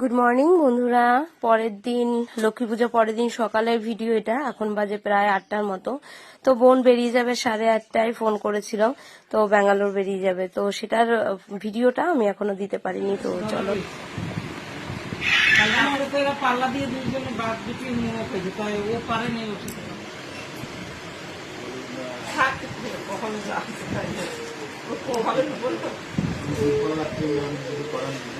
Good morning বন্ধুরা পরের দিন লক্ষ্মী পুজো পরের দিন সকালের ভিডিও এটা এখন বাজে প্রায় আটটার মতো তো বোন বেরিয়ে যাবে সাড়ে আটটায় ফোন করেছিল তো ব্যাঙ্গালোর বেরিয়ে যাবে তো সেটার ভিডিওটা আমি এখনও দিতে পারিনি তো চলো পাল্লা দিয়ে ও পারেনি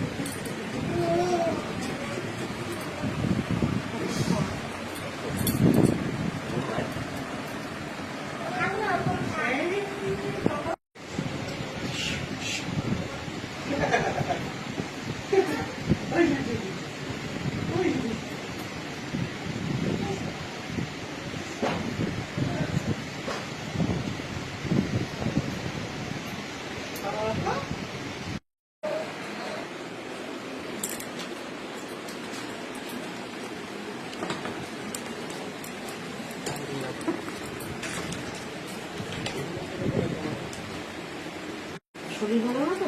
শরীর ভালো না তো?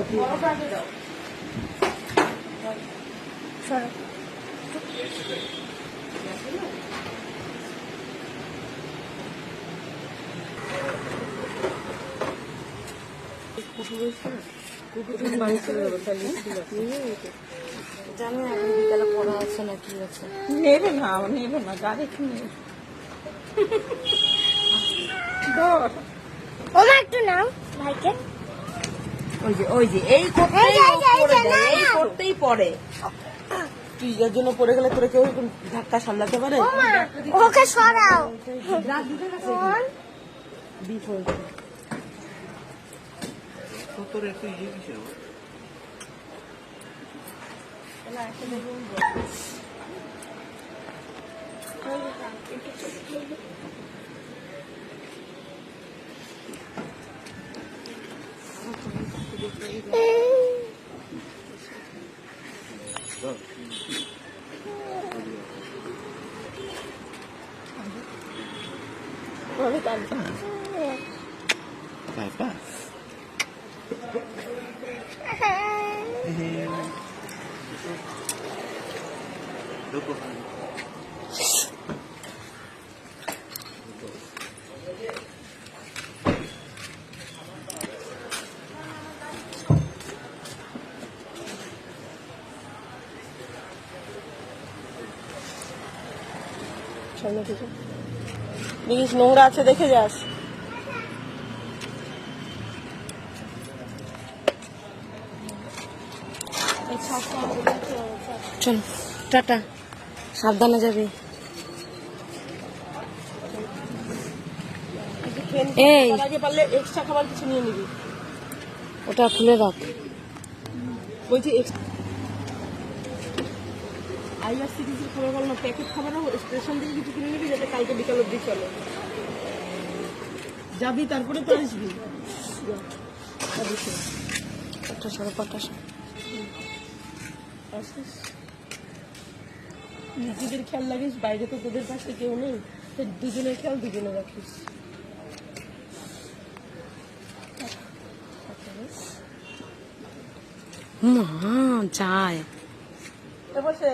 জানো এখন বিকালে পড়া আছে না কি আছে নেবে না ও নেবে না গাড়ি কিনে ধর। ওমা একটু নাও ভাইকে। ওই যে ওই যে এই করতেই এই। করতেই পড়ে। তুই এর জন্য পড়ে গেলে তোরা কেউ ধাক্কা সামলাতে পারে? ওকে সরাও। Bakit ano? Kaya pa. Dobo ka. দেখিস নোংরা আছে দেখে যাস। চল টাটা। সাবধানে যাবি। এই এক্সট্রা খাবার কিছু নিয়ে নিবি। ওটা খুলে রাখ বলছি আইআরসিটিসির খাবার বল না প্যাকেট খাবারও স্টেশন থেকে কিছু কিনে নিবি যাতে কালকে বিকাল অব্দি চলে। যাবি তারপরে তো আসবি। একটা সাড়ে পাঁচটা নিজেদের খেয়াল লাগিস বাইরে তো তোদের পাশে কেউ নেই তো দুজনের খেয়াল দুজনে রাখিস। মা যায়। বসে।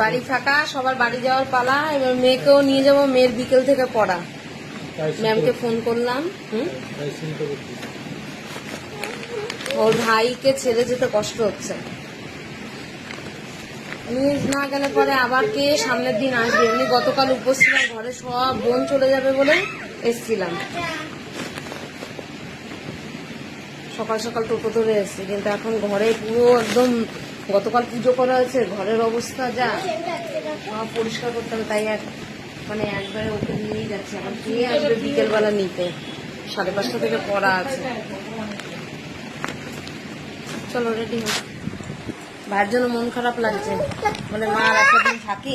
বাড়ি ফাঁকা সবার বাড়ি যাওয়ার পালা এবার মেয়েকেও নিয়ে যাব মেয়ের বিকেল থেকে পড়া। ম্যামকে ফোন করলাম ওর ভাইকে ছেড়ে যেতে কষ্ট হচ্ছে। নিয়ে না গেলে পরে আবার কে সামনের দিন আসবে? এমনি গতকাল উপস্থিত ঘরে সব বোন চলে যাবে বলে এসছিলাম। সকাল সকাল টোটো ধরে এসছি কিন্তু এখন ঘরে পুরো একদম গতকাল পুজো করা হয়েছে, ঘরের অবস্থা যা। সব পরিষ্কার করতে হবে, তাই এক মানে একবারে ওকে নিয়েই যাচ্ছে। এখন কে আসবে বিকেলবেলা নিতে? সাড়ে পাঁচটা থেকে পড়া আছে। চলো রেডি হো ভাইয়ের জন্য মন খারাপ লাগছে। মানে মা, আর একটা দিন থাকি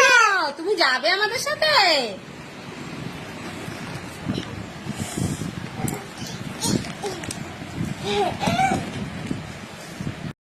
না তুমি যাবে আমাদের সাথে?